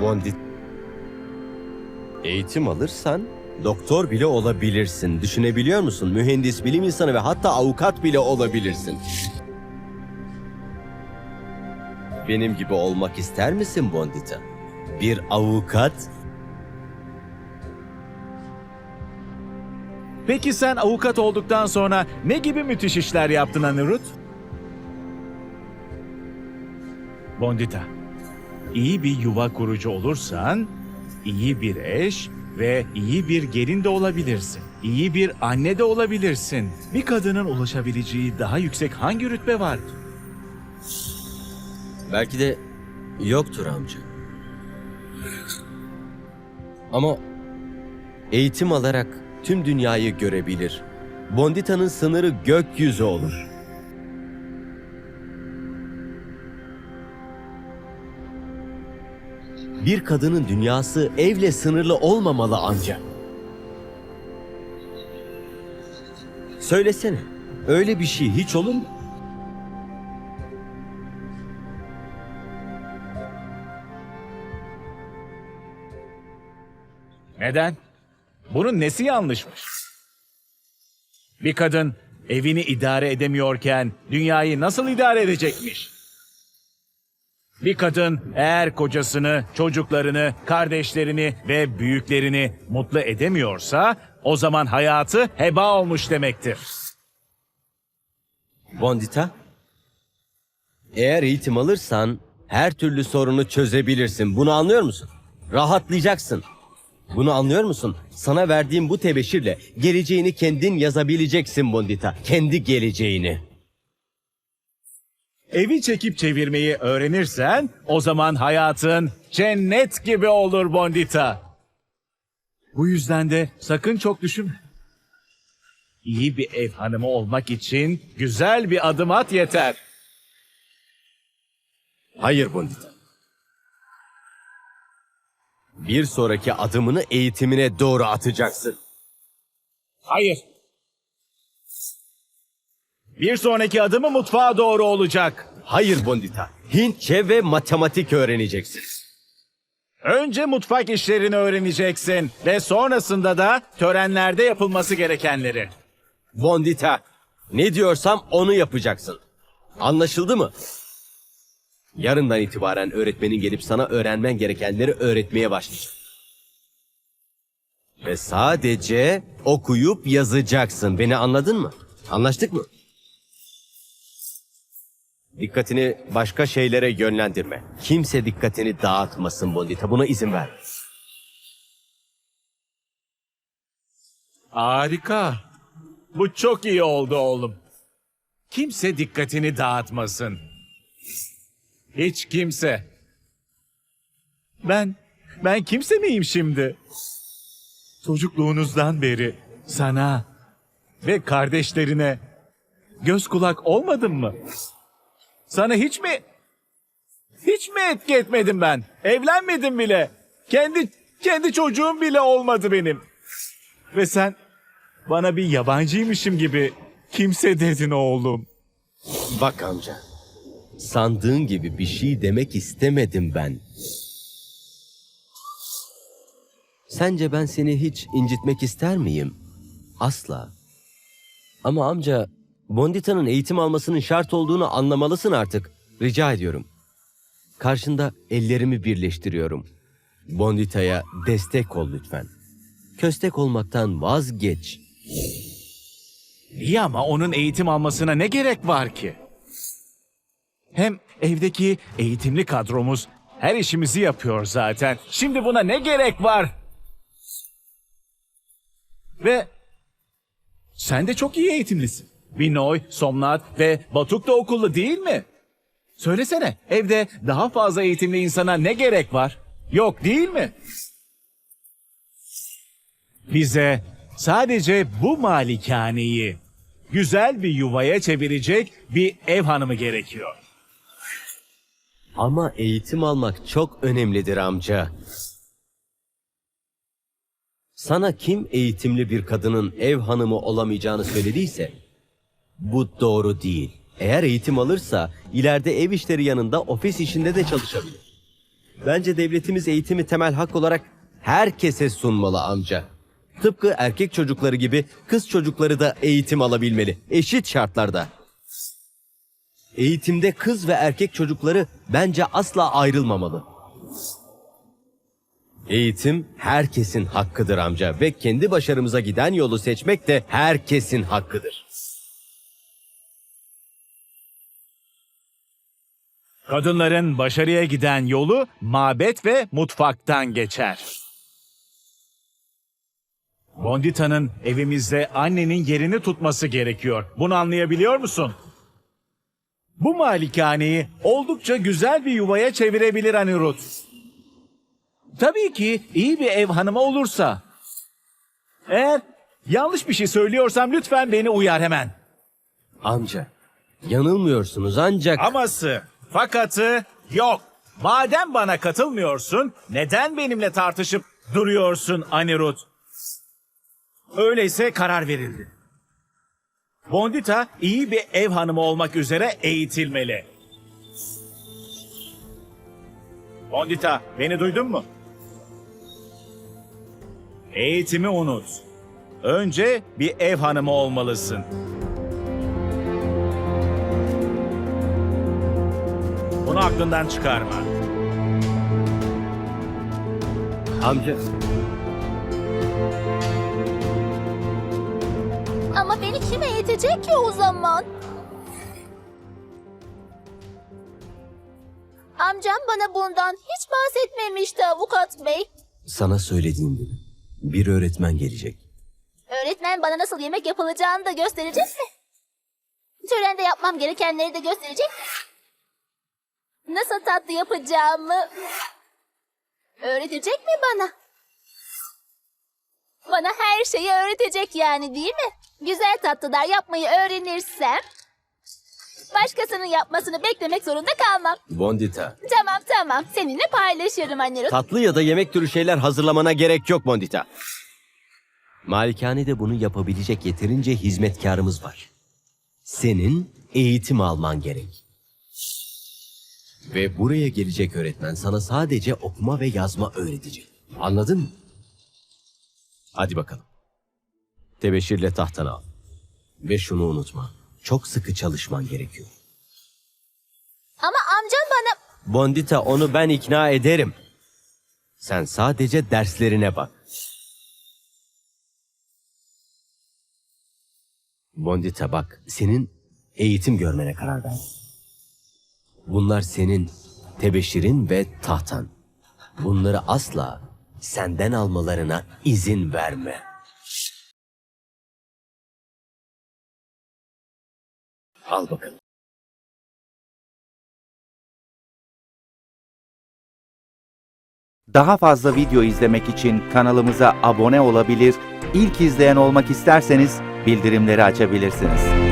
Bondit. Eğitim alırsan doktor bile olabilirsin. Düşünebiliyor musun? Mühendis, bilim insanı ve hatta avukat bile olabilirsin. Benim gibi olmak ister misin Bondita? Bir avukat? Peki sen avukat olduktan sonra ne gibi müthiş işler yaptın Anirudh? Bondita, iyi bir yuva kurucu olursan, iyi bir eş ve iyi bir gelin de olabilirsin. İyi bir anne de olabilirsin. Bir kadının ulaşabileceği daha yüksek hangi rütbe var? Belki de yoktur amca. Ama eğitim alarak tüm dünyayı görebilir. Bondita'nın sınırı gökyüzü olur. Bir kadının dünyası evle sınırlı olmamalı amca. Söylesene, öyle bir şey hiç olur mu? Neden? Bunun nesi yanlışmış? Bir kadın evini idare edemiyorken dünyayı nasıl idare edecekmiş? Bir kadın eğer kocasını, çocuklarını, kardeşlerini ve büyüklerini mutlu edemiyorsa o zaman hayatı heba olmuş demektir. Bondita, eğer eğitim alırsan her türlü sorunu çözebilirsin. Bunu anlıyor musun? Rahatlayacaksın. Bunu anlıyor musun? Sana verdiğim bu tebeşirle geleceğini kendin yazabileceksin Bondita. Kendi geleceğini. Evi çekip çevirmeyi öğrenirsen o zaman hayatın cennet gibi olur Bondita. Bu yüzden de sakın çok düşünme. İyi bir ev hanımı olmak için güzel bir adım at yeter. Hayır Bondita. Bir sonraki adımını eğitimine doğru atacaksın. Hayır. Bir sonraki adımı mutfağa doğru olacak. Hayır Bondita. Hintçe ve matematik öğreneceksin. Önce mutfak işlerini öğreneceksin ve sonrasında da törenlerde yapılması gerekenleri. Bondita, ne diyorsam onu yapacaksın. Anlaşıldı mı? Yarından itibaren öğretmenin gelip sana öğrenmen gerekenleri öğretmeye başlayacak. Ve sadece okuyup yazacaksın. Beni anladın mı? Anlaştık mı? Dikkatini başka şeylere yönlendirme. Kimse dikkatini dağıtmasın Bondita. Buna izin ver. Harika. Bu çok iyi oldu oğlum. Kimse dikkatini dağıtmasın. Hiç kimse. Ben, ben kimse miyim şimdi? Çocukluğunuzdan beri sana ve kardeşlerine göz kulak olmadım mı? Sana hiç mi, hiç mi etki etmedim ben? Evlenmedim bile. Kendi, kendi çocuğum bile olmadı benim. Ve sen bana bir yabancıymışım gibi kimse dedin oğlum. Bak amca. Sandığın gibi bir şey demek istemedim ben. Sence ben seni hiç incitmek ister miyim? Asla. Ama amca, Bondita'nın eğitim almasının şart olduğunu anlamalısın artık. Rica ediyorum. Karşında ellerimi birleştiriyorum. Bondita'ya destek ol lütfen. Köstek olmaktan vazgeç. İyi ama onun eğitim almasına ne gerek var ki? Hem evdeki eğitimli kadromuz her işimizi yapıyor zaten. Şimdi buna ne gerek var? Ve sen de çok iyi eğitimlisin. Binoy, Somnat ve Batuk da okullu değil mi? Söylesene evde daha fazla eğitimli insana ne gerek var? Yok değil mi? Bize sadece bu malikaneyi güzel bir yuvaya çevirecek bir ev hanımı gerekiyor. Ama eğitim almak çok önemlidir amca. Sana kim eğitimli bir kadının ev hanımı olamayacağını söylediyse bu doğru değil. Eğer eğitim alırsa ileride ev işleri yanında ofis işinde de çalışabilir. Bence devletimiz eğitimi temel hak olarak herkese sunmalı amca. Tıpkı erkek çocukları gibi kız çocukları da eğitim alabilmeli. Eşit şartlarda. Eğitimde kız ve erkek çocukları bence asla ayrılmamalı. Eğitim herkesin hakkıdır amca ve kendi başarımıza giden yolu seçmek de herkesin hakkıdır. Kadınların başarıya giden yolu mabet ve mutfaktan geçer. Bondita'nın evimizde annenin yerini tutması gerekiyor. Bunu anlayabiliyor musun? Bu malikaneyi oldukça güzel bir yuvaya çevirebilir Anirudh. Tabii ki iyi bir ev hanımı olursa. Eğer yanlış bir şey söylüyorsam lütfen beni uyar hemen. Amca, yanılmıyorsunuz ancak... Aması, fakatı yok. Madem bana katılmıyorsun, neden benimle tartışıp duruyorsun Anirudh? Öyleyse karar verildi. Bondita iyi bir ev hanımı olmak üzere eğitilmeli. Bondita, beni duydun mu? Eğitimi unut. Önce bir ev hanımı olmalısın. Bunu aklından çıkarma. Amca, Ama beni kim eğitecek ki o zaman? Amcam bana bundan hiç bahsetmemişti avukat bey. sana söylediğim gibi bir öğretmen gelecek. Öğretmen bana nasıl yemek yapılacağını da gösterecek mi? Törende yapmam gerekenleri de gösterecek mi? Nasıl tatlı yapacağımı öğretecek mi bana? Bana her şeyi öğretecek yani değil mi? Güzel tatlılar yapmayı öğrenirsem başkasının yapmasını beklemek zorunda kalmam. Bondita, Tamam tamam seninle paylaşırım Anirudh. tatlı ya da yemek türü şeyler hazırlamana gerek yok Bondita. Malikanede bunu yapabilecek yeterince hizmetkarımız var. Senin eğitim alman gerek. Ve buraya gelecek öğretmen sana sadece okuma ve yazma öğretecek. Anladın mı? Hadi bakalım. Tebeşirle tahtanı al. Ve şunu unutma. Çok sıkı çalışman gerekiyor. Ama amcam bana Bondita onu ben ikna ederim. Sen sadece derslerine bak. Bondita bak, senin eğitim görmene karar ver. Bunlar senin tebeşirin ve tahtan. Bunları asla senden almalarına izin verme. Al bakalım. Daha fazla video izlemek için kanalımıza abone olabilir, ilk izleyen olmak isterseniz bildirimleri açabilirsiniz.